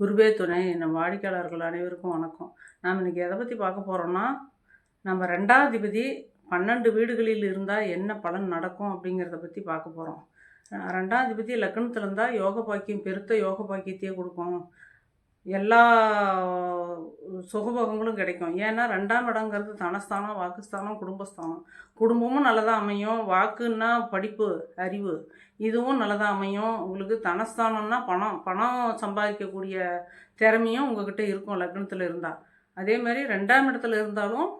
குருவே துணை நம்ம வாடிக்கையாளர்கள் அனைவருக்கும் வணக்கம். நாம் இன்றைக்கி எதை பற்றி பார்க்க போகிறோம்னா நம்ம ரெண்டாதிபதி பன்னெண்டு வீடுகளில் இருந்தால் என்ன பலன் நடக்கும் அப்படிங்கிறத பற்றி பார்க்க போகிறோம் ரெண்டாதிபதி லக்னத்தில் இருந்தால் யோக பாக்கியம் பெருத்த யோக பாக்கியத்தையே கொடுக்கும். எல்லா சுகபோகங்களும் கிடைக்கும். ஏன்னா ரெண்டாம் இடங்கிறது தனஸ்தானம் வாக்குஸ்தானம் குடும்பஸ்தானம். குடும்பமும் நல்லதாக அமையும். வாக்குன்னா படிப்பு அறிவு. இதுவும் நல்லதாக அமையும். உங்களுக்கு தனஸ்தானம்னா பணம். பணம் சம்பாதிக்கக்கூடிய திறமையும் உங்ககிட்ட இருக்கும் லக்னத்தில் இருந்தால் அதே மாதிரி ரெண்டாம் இடத்துல இருந்தாலும்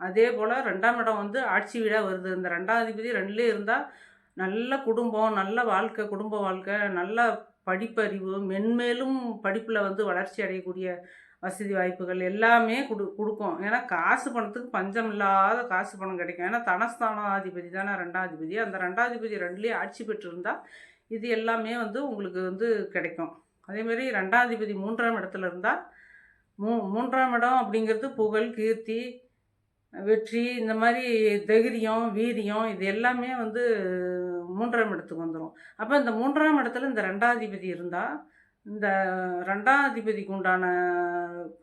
அதே போல் ரெண்டாம் இடம் வந்து ஆட்சி வீடாக வருது. இந்த ரெண்டாம் அதிபதி ரெண்டுலேயே இருந்தால் நல்ல குடும்பம் நல்ல வாழ்க்கை குடும்ப வாழ்க்கை நல்ல படிப்பறிவு மென்மேலும் படிப்பில் வந்து வளர்ச்சி அடையக்கூடிய வசதி வாய்ப்புகள் எல்லாமே கொடு கொடுக்கும். ஏன்னா காசு பணத்துக்கு பஞ்சம் இல்லாத காசு பணம் கிடைக்கும். ஏன்னா தனஸ்தானாதிபதி தானே ரெண்டாதிபதி. அந்த ரெண்டாதிபதி ரெண்டுலேயே ஆட்சி பெற்றிருந்தால் இது எல்லாமே வந்து உங்களுக்கு வந்து கிடைக்கும். அதேமாரி ரெண்டாதிபதி மூன்றாம் இடத்துல இருந்தால் மூ மூன்றாம் இடம் அப்படிங்கிறது புகழ் கீர்த்தி வெற்றி இந்த மாதிரி தைரியம் வீரியம் இது எல்லாமே வந்து மூன்றாம் இடத்துக்கு வந்துடும் அப்போ இந்த மூன்றாம் இடத்துல இந்த ரெண்டாதிபதி இருந்தால் இந்த ரெண்டாதிபதிக்கு உண்டான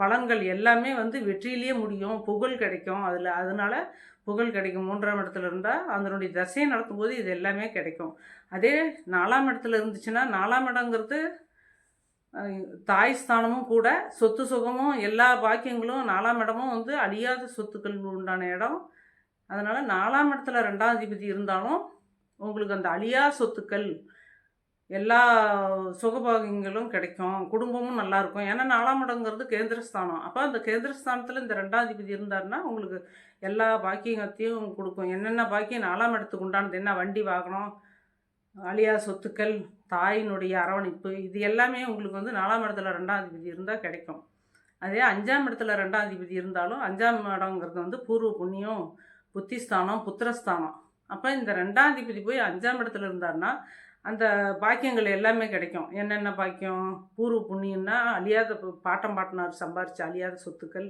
பலன்கள் எல்லாமே வந்து வெற்றியிலேயே முடியும் புகழ் கிடைக்கும். அதில் அதனால் புகழ் கிடைக்கும். மூன்றாம் இடத்துல இருந்தால் அதனுடைய தசையை நடத்தும் போது இது எல்லாமே கிடைக்கும். அதே நாலாம் இடத்துல இருந்துச்சுன்னா நாலாம் இடங்கிறது தாய் ஸ்தானமும் கூட சொத்து சுகமும் எல்லா பாக்கியங்களும் நாலாம் இடமும் வந்து அழியாத சொத்துக்கள் உண்டான இடம். அதனால் நாலாம் இடத்துல ரெண்டாம் அதிபதி இருந்தாலும் உங்களுக்கு அந்த அழியா சொத்துக்கள் எல்லா சுகபாகியங்களும் கிடைக்கும். குடும்பமும் நல்லாயிருக்கும் ஏன்னா நாலாம் இடங்கிறது கேந்திரஸ்தானம். அப்போ அந்த கேந்திரஸ்தானத்தில் இந்த ரெண்டாதிபதி இருந்தாருன்னா உங்களுக்கு எல்லா பாக்கியத்தையும் கொடுக்கும். என்னென்ன பாக்கியம் நாலாம் இடத்துக்கு உண்டானது? என்ன வண்டி வாகனம் அழியா சொத்துக்கள் தாயினுடைய அரவணைப்பு இது எல்லாமே உங்களுக்கு வந்து நாலாம் இடத்துல ரெண்டாம் அதிபதி இருந்தால் கிடைக்கும். அதே அஞ்சாம் இடத்துல ரெண்டாம் அதிபதி இருந்தாலும் அஞ்சாம் இடங்கிறது வந்து பூர்வ புண்ணியம் புத்திஸ்தானம் புத்திரஸ்தானம். அப்போ இந்த ரெண்டாம் அதிபதி போய் அஞ்சாம் இடத்துல இருந்தாருன்னா அந்த பாக்கியங்கள் எல்லாமே கிடைக்கும். என்னென்ன பாக்கியம்? பூர்வ புண்ணியம்னா அழியாத பாட்டம் பாட்டினார் சம்பாரித்த அழியாத சொத்துக்கள்.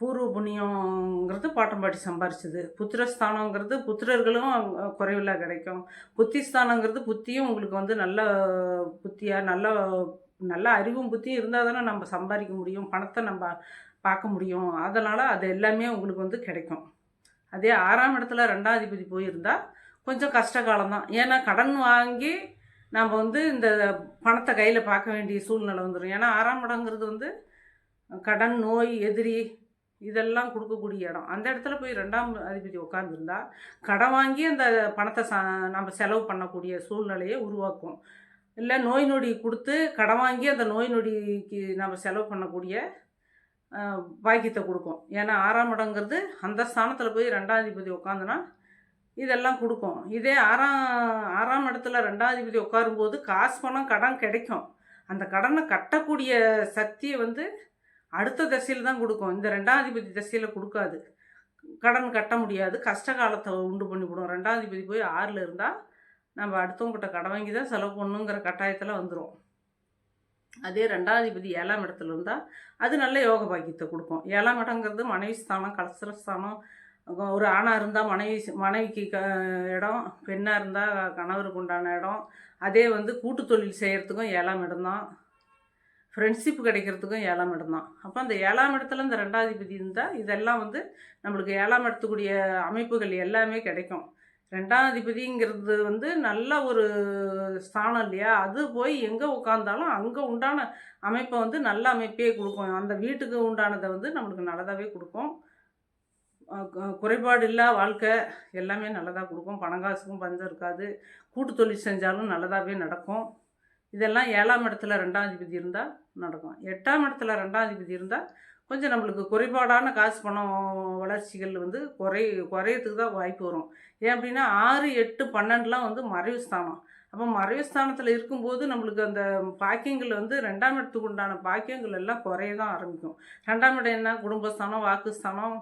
பூர்வ புண்ணியங்கிறது பாட்டம் பாட்டி சம்பாரிச்சது. புத்திரஸ்தானங்கிறது புத்திரர்களும் குறைவில்லா கிடைக்கும். புத்திஸ்தானங்கிறது புத்தியும் உங்களுக்கு வந்து நல்ல புத்தியாக நல்ல நல்ல அறிவும் புத்தியும் இருந்தால் தானே நம்ம சம்பாதிக்க முடியும். பணத்தை நம்ம பார்க்க முடியும். அதனால் அது எல்லாமே உங்களுக்கு வந்து கிடைக்கும். அதே ஆறாம் இடத்துல ரெண்டாம் அதிபதி போயிருந்தால் கொஞ்சம் கஷ்ட காலம்தான். ஏன்னா கடன் வாங்கி நம்ம வந்து இந்த பணத்தை கையில் பார்க்க வேண்டிய சூழ்நிலை வந்துடும் ஏன்னா ஆறாம் இடங்கிறது வந்து கடன் நோய் எதிரி இதெல்லாம் கொடுக்கக்கூடிய இடம். அந்த இடத்துல போய் ரெண்டாம் அதிபதி உட்காந்துருந்தா கடன் வாங்கி அந்த பணத்தை சா நம்ம செலவு பண்ணக்கூடிய சூழ்நிலையை உருவாக்கும். இல்லை நோய் நொடி கொடுத்து கடன் வாங்கி அந்த நோய் நொடிக்கு நம்ம செலவு பண்ணக்கூடிய பாக்கியத்தை கொடுக்கும். ஏன்னா ஆறாம் இடங்கிறது அந்த ஸ்தானத்தில் போய் ரெண்டாதிபதி உட்காந்துனா இதெல்லாம் கொடுக்கும். இதே ஆறாம் ஆறாம் இடத்துல ரெண்டாதிபதி உட்காரும்போது காசு பணம் கடன் கிடைக்கும். அந்த கடனை கட்டக்கூடிய சக்தியை வந்து அடுத்த தசையில் தான் கொடுக்கும். இந்த ரெண்டாதிபதி தசையில் கொடுக்காது. கடன் கட்ட முடியாது. கஷ்ட காலத்தை உண்டு பண்ணிவிடும் ரெண்டாதிபதி போய் ஆறில் இருந்தால் நம்ம அடுத்தவங்ககிட்ட கடன் வாங்கி தான் செலவு பண்ணுங்கிற கட்டாயத்தில் வந்துடும் அதே ரெண்டாதிபதி ஏழாம் இடத்துல இருந்தால் அது நல்ல யோக பாக்கியத்தை கொடுக்கும். ஏழாம் இடங்கிறது மனைவி ஸ்தானம் கலசரஸ்தானம் ஒரு ஆணாக இருந்தால் மனைவி மனைவிக்கு க இடம். பெண்ணாக இருந்தால் கணவருக்கு உண்டான இடம். அதே வந்து கூட்டு தொழில் செய்கிறதுக்கும் ஏழாம் இடம்தான் ஃப்ரெண்ட்ஷிப் கிடைக்கிறதுக்கும் ஏழாம் இடம் தான். அப்போ அந்த ஏழாம் இடத்துல இந்த ரெண்டாதிபதி இருந்தால் இதெல்லாம் வந்து நம்மளுக்கு ஏழாம் இடத்துக்குரிய அமைப்புகள் எல்லாமே கிடைக்கும். ரெண்டாம் அதிபதிங்கிறது வந்து நல்ல ஒரு ஸ்தானம் இல்லையா? அது போய் எங்கே உட்காந்தாலும் அங்கே உண்டான அமைப்பை வந்து நல்ல அமைப்பே கொடுக்கும். அந்த வீட்டுக்கு உண்டானதை வந்து நம்மளுக்கு நல்லதாகவே கொடுக்கும். குறைபாடு இல்லா வாழ்க்கை எல்லாமே நல்லதாக கொடுக்கும். பணங்காசுக்கும் பஞ்சம் இருக்காது. கூட்டு தொழில் செஞ்சாலும் நல்லதாகவே நடக்கும். இதெல்லாம் ஏழாம் இடத்துல ரெண்டாம் அதிபதி இருந்தால் நடக்கும். எட்டாம் இடத்துல ரெண்டாம் அதிபதி இருந்தால் கொஞ்சம் நம்மளுக்கு குறைபாடான காசு பணம் வளர்ச்சிகள் வந்து குறை குறையத்துக்கு தான் வாய்ப்பு வரும். ஏன் அப்படின்னா ஆறு எட்டு பன்னெண்டுலாம் வந்து மறைவு ஸ்தானம். அப்போ மறைவு ஸ்தானத்தில் இருக்கும்போது நம்மளுக்கு அந்த பாக்கியங்கள் வந்து ரெண்டாம் இடத்துக்கு உண்டான பாக்கியங்கள் எல்லாம் குறைய தான் ஆரம்பிக்கும். ரெண்டாம் இடம் என்ன? குடும்பஸ்தானம் வாக்குஸ்தானம்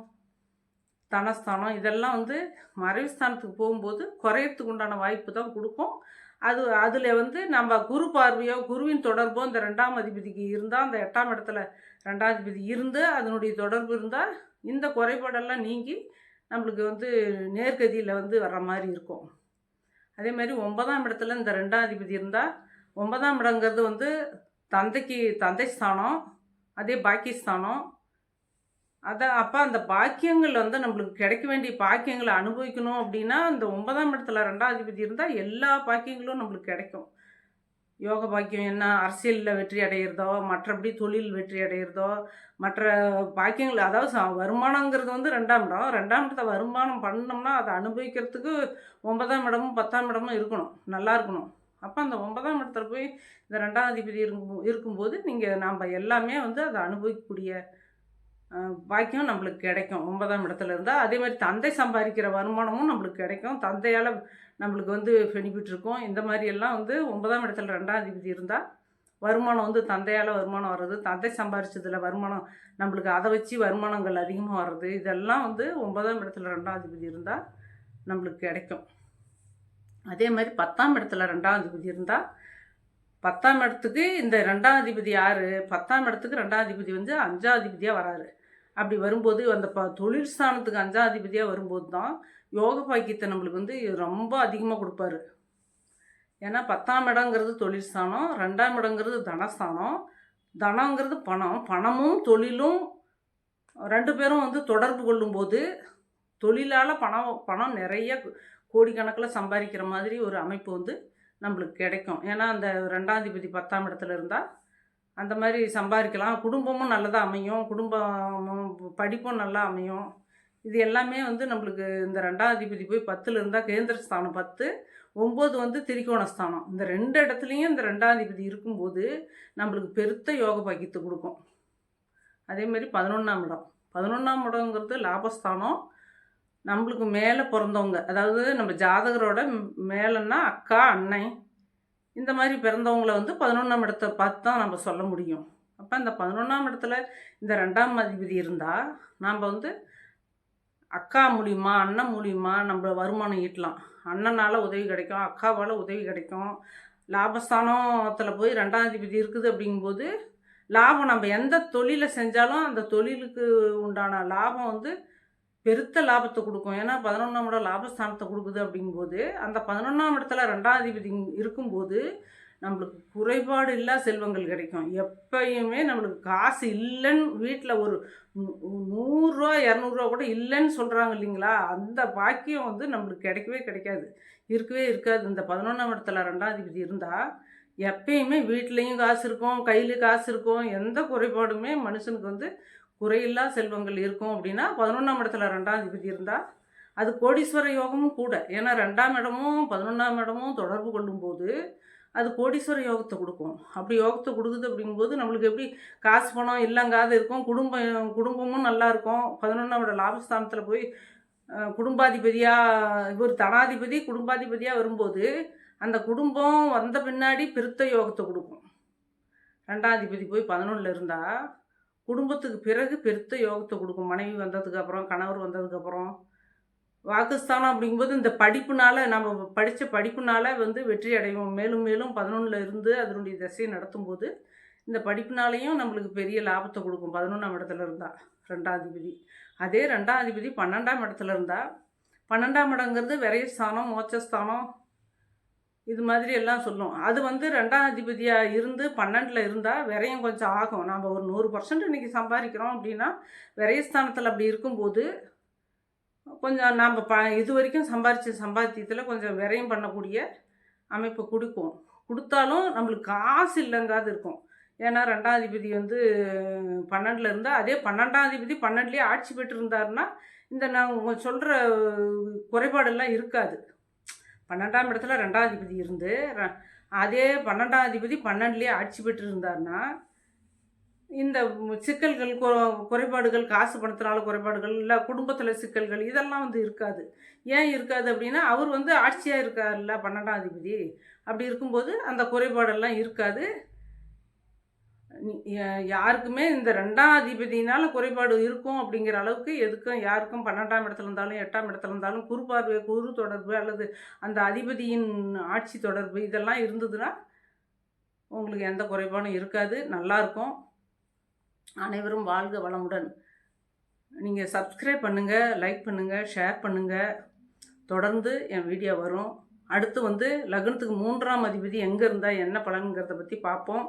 தனஸ்தானம். இதெல்லாம் வந்து மறைவு ஸ்தானத்துக்கு போகும்போது குறையத்துக்கு உண்டான வாய்ப்பு தான் கொடுக்கும். அது அதில் வந்து நம்ம குரு பார்வையோ குருவின் தொடர்போ இந்த ரெண்டாம் அதிபதிக்கு இருந்தால் அந்த எட்டாம் இடத்துல ரெண்டாம் அதிபதி இருந்து அதனுடைய தொடர்பு இருந்தால் இந்த குறைபாடெல்லாம் நீங்கி நம்மளுக்கு வந்து நேர்கதியில் வந்து வர்ற மாதிரி இருக்கும். அதே மாதிரி ஒன்பதாம் இடத்துல இந்த ரெண்டாம் அதிபதி இருந்தால் ஒன்பதாம் இடங்கிறது வந்து தந்தைக்கு தந்தை ஸ்தானம் அதே பாக்கியஸ்தானம் அதான் அப்போ அந்த பாக்கியங்கள் வந்து நம்மளுக்கு கிடைக்க வேண்டிய பாக்கியங்களை அனுபவிக்கணும் அப்படின்னா அந்த ஒன்பதாம் இடத்துல ரெண்டாம் அதிபதி இருந்தால் எல்லா பாக்கியங்களும் நம்மளுக்கு கிடைக்கும். யோக பாக்கியம் என்ன? அரசியலில் வெற்றி அடையிறதோ மற்றபடி தொழில் வெற்றி அடையிறதோ மற்ற பாக்கியங்கள் அதாவது ச- வருமானங்கிறது வந்து ரெண்டாம் இடம். ரெண்டாம் இடத்த வருமானம் பண்ணோம்னா அதை அனுபவிக்கிறதுக்கு ஒன்பதாம் இடமும் பத்தாம் இடமும் இருக்கணும். நல்லா இருக்கணும். அப்போ அந்த ஒன்பதாம் இடத்துல போய் இந்த ரெண்டாம் அதிபதி இருக்கும் இருக்கும்போது நீங்கள் நாம் எல்லாமே வந்து அதை அனுபவிக்கக்கூடிய பாக்கியம் நம்மளுக்கு கிடைக்கும். ஒன்பதாம் இடத்துல இருந்தால் அதே மாதிரி தந்தை சம்பாதிக்கிற வருமானமும் நம்மளுக்கு கிடைக்கும். தந்தையால் நம்மளுக்கு வந்து பெனிஃபிட் இருக்கும். இந்த மாதிரி எல்லாம் வந்து ஒன்பதாம் இடத்துல ரெண்டாம் அதிபதி இருந்தால் வருமானம் வந்து தந்தையால் வருமானம் வர்றது தந்தை சம்பாரிச்சதுல வருமானம் நம்மளுக்கு அதை வச்சு வருமானங்கள் அதிகமாக வர்றது இதெல்லாம் வந்து ஒன்பதாம் இடத்துல ரெண்டாம் அதிபதி இருந்தால் நம்மளுக்கு கிடைக்கும். அதே மாதிரி பத்தாம் இடத்துல ரெண்டாம் அதிபதி இருந்தால் பத்தாம் இடத்துக்கு இந்த ரெண்டாம் அதிபதி யார்? பத்தாம் இடத்துக்கு ரெண்டாம் அதிபதி வந்து அஞ்சாம் அதிபதியாக வராரு. அப்படி வரும்போது அந்த ப தொழில் ஸ்தானத்துக்கு அஞ்சாதிபதியாக வரும்போது தான் யோக பாக்கியத்தை நம்மளுக்கு வந்து ரொம்ப அதிகமாக கொடுப்பாரு. ஏன்னா பத்தாம் இடங்கிறது தொழில் ஸ்தானம் ரெண்டாம் இடங்கிறது தனஸ்தானம். தனங்கிறது பணம். பணமும் தொழிலும் ரெண்டு பேரும் வந்து தொடர்பு கொள்ளும்போது தொழிலால் பணம் பணம் நிறைய கோடிக்கணக்கில் சம்பாதிக்கிற மாதிரி ஒரு அமைப்பு வந்து நம்மளுக்கு கிடைக்கும். ஏன்னா அந்த ரெண்டாதிபதி பத்தாம் இடத்துல இருந்தால் அந்த மாதிரி சம்பாதிக்கலாம். குடும்பமும் நல்லதாக அமையும். குடும்பம் படிப்பும் நல்லா அமையும். இது எல்லாமே வந்து நம்மளுக்கு இந்த ரெண்டாம் அதிபதி போய் பத்தில் இருந்தால் கேந்திர ஸ்தானம் பத்து ஒம்பது வந்து திரிகோணஸ்தானம் இந்த ரெண்டு இடத்துலையும் இந்த ரெண்டாம் அதிபதி இருக்கும்போது நம்மளுக்கு பெருத்த யோக பாக்கியத்தை கொடுக்கும். அதே மாதிரி பதினொன்றாம் இடம். பதினொன்றாம் இடங்கிறது லாபஸ்தானம். நம்மளுக்கு மேலே பிறந்தவங்க அதாவது நம்ம ஜாதகரோட மேலேன்னா மேலன்னா அக்கா அண்ணன் இந்த மாதிரி பிறந்தவங்கள வந்து பதினொன்றாம் இடத்தை பார்த்து தான் நம்ம சொல்ல முடியும். அப்போ இந்த பதினொன்றாம் இடத்துல இந்த ரெண்டாம் அதிபதி இருந்தால் நாம் வந்து அக்கா மூலியமா அண்ணன் மூலியமா நம்ம வருமானம் ஈட்டலாம். அண்ணனால் உதவி கிடைக்கும் அக்காவால் உதவி கிடைக்கும். லாபஸ்தானத்தில் போய் ரெண்டாம் அதிபதி இருக்குது அப்படிங்கும்போது லாபம் நம்ம எந்த தொழிலை செஞ்சாலும் அந்த தொழிலுக்கு உண்டான லாபம் வந்து பெருத்த லாபத்தை கொடுக்கும். ஏன்னா பதினொன்றாம் இடம் லாபஸ்தானத்தை கொடுக்குது அப்படிங்கும்போது அந்த பதினொன்றாம் இடத்துல ரெண்டாதிபதி இருக்கும்போது நம்மளுக்கு குறைபாடு இல்லா செல்வங்கள் கிடைக்கும். எப்பயுமே நம்மளுக்கு காசு இல்லைன்னு வீட்டில் ஒரு நூறுரூவா இரநூறுவா கூட இல்லைன்னு சொல்கிறாங்க இல்லைங்களா? அந்த பாக்கியம் வந்து நம்மளுக்கு கிடைக்கவே கிடைக்காது. இருக்கவே இருக்காது. இந்த பதினொன்றாம் இடத்துல ரெண்டாதிபதி இருந்தால் எப்பயுமே வீட்லேயும் காசு இருக்கும் கையில் காசு இருக்கும். எந்த குறைபாடுமே மனுஷனுக்கு வந்து குறையில்லா செல்வங்கள் இருக்கும் அப்படின்னா பதினொன்றாம் இடத்துல ரெண்டாம் அதிபதி இருந்தால் அது கோடீஸ்வர யோகமும் கூட. ஏன்னா ரெண்டாம் இடமும் பதினொன்றாம் இடமும் தொடர்பு கொள்ளும்போது அது கோடீஸ்வர யோகத்தை கொடுக்கும். அப்படி யோகத்தை கொடுக்குது அப்படிங்கும்போது நம்மளுக்கு எப்படி காசு பணம் இல்லங்காது இருக்கும் குடும்பம் குடும்பமும் நல்லா இருக்கும். பதினொன்றாம் இட லாபஸ்தானத்தில் போய் குடும்பாதிபதியாக இவர் தனாதிபதி குடும்பாதிபதியாக வரும்போது அந்த குடும்பம் வந்த பின்னாடி பிரித்த யோகத்தை கொடுக்கும். ரெண்டாதிபதி போய் பதினொன்றில் இருந்தால் குடும்பத்துக்கு பிறகு பெருத்த யோகத்தை கொடுக்கும். மனைவி வந்ததுக்கப்புறம் கணவர் வந்ததுக்கப்புறம் வாக்குஸ்தானம் அப்படிங்கும்போது இந்த படிப்புனால் நம்ம படித்த படிப்புனால் வந்து வெற்றி அடைவோம். மேலும் மேலும் பதினொன்றில் இருந்து அதனுடைய திசையை நடத்தும்போது இந்த படிப்புனாலையும் நம்மளுக்கு பெரிய லாபத்தை கொடுக்கும். பதினொன்றாம் இடத்துல இருந்தால் ரெண்டாதிபதி அதே ரெண்டாதிபதி பன்னெண்டாம் இடத்துல இருந்தால் பன்னெண்டாம் இடங்கிறது விரைஸ்தானம் மோட்சஸ்தானம் இது மாதிரி எல்லாம் சொல்லும். அது வந்து ரெண்டாம் அதிபதியாக இருந்து பன்னெண்டில் இருந்தால் விரையும் கொஞ்சம் ஆகும். நம்ம ஒரு நூறு பர்சன்ட் இன்றைக்கி சம்பாதிக்கிறோம் அப்படின்னா விரயஸ்தானத்தில் அப்படி இருக்கும்போது கொஞ்சம் நாம் ப இது வரைக்கும் சம்பாரித்த சம்பாத்தியத்தில் கொஞ்சம் விரையும் பண்ணக்கூடிய அமைப்பு கொடுக்கும். கொடுத்தாலும் நம்மளுக்கு காசு இல்லைங்காது இருக்கும். ஏன்னா ரெண்டாம் அதிபதி வந்து பன்னெண்டில் இருந்தால் அதே பன்னெண்டாம் அதிபதி பன்னெண்டுலேயே ஆட்சி பெற்று இருந்தாருன்னா இந்த நான் சொல்கிற குறைபாடெல்லாம் இருக்காது. பன்னெண்டாம் இடத்துல ரெண்டாதிபதி இருந்து ர- அதே பன்னெண்டாம் அதிபதி பன்னெண்டுலேயே ஆட்சி பெற்று இருந்தார்னா இந்த சிக்கல்கள் குறைபாடுகள் காசு பணத்தினால குறைபாடுகள் இல்லை குடும்பத்தில் சிக்கல்கள் இதெல்லாம் வந்து இருக்காது. ஏன் இருக்காது அப்படின்னா அவர் வந்து ஆட்சியாக இருக்கார்ல பன்னெண்டாம் அதிபதி. அப்படி இருக்கும்போது அந்த குறைபாடெல்லாம் இருக்காது. யாருக்குமே இந்த ரெண்டாம் அதிபதியினால் குறைபாடு இருக்கும் அப்படிங்கிற அளவுக்கு எதுக்கும் யாருக்கும் பன்னெண்டாம் இடத்துல இருந்தாலும் எட்டாம் இடத்துல இருந்தாலும் குறு பார்வை குறு தொடர்பு அல்லது அந்த அதிபதியின் ஆட்சி தொடர்பு இதெல்லாம் இருந்ததுன்னா உங்களுக்கு எந்த குறைபாடும் இருக்காது நல்லாயிருக்கும் அனைவரும் வாழ்க வளமுடன். நீங்கள் சப்ஸ்கிரைப் பண்ணுங்கள் லைக் பண்ணுங்கள் ஷேர் பண்ணுங்கள் தொடர்ந்து என் வீடியோ வரும். அடுத்து வந்து லக்னத்துக்கு மூன்றாம் அதிபதி எங்கே இருந்தால் என்ன பலனுங்கிறத பற்றி பார்ப்போம்.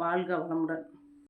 வாழ்க வளமுடன்.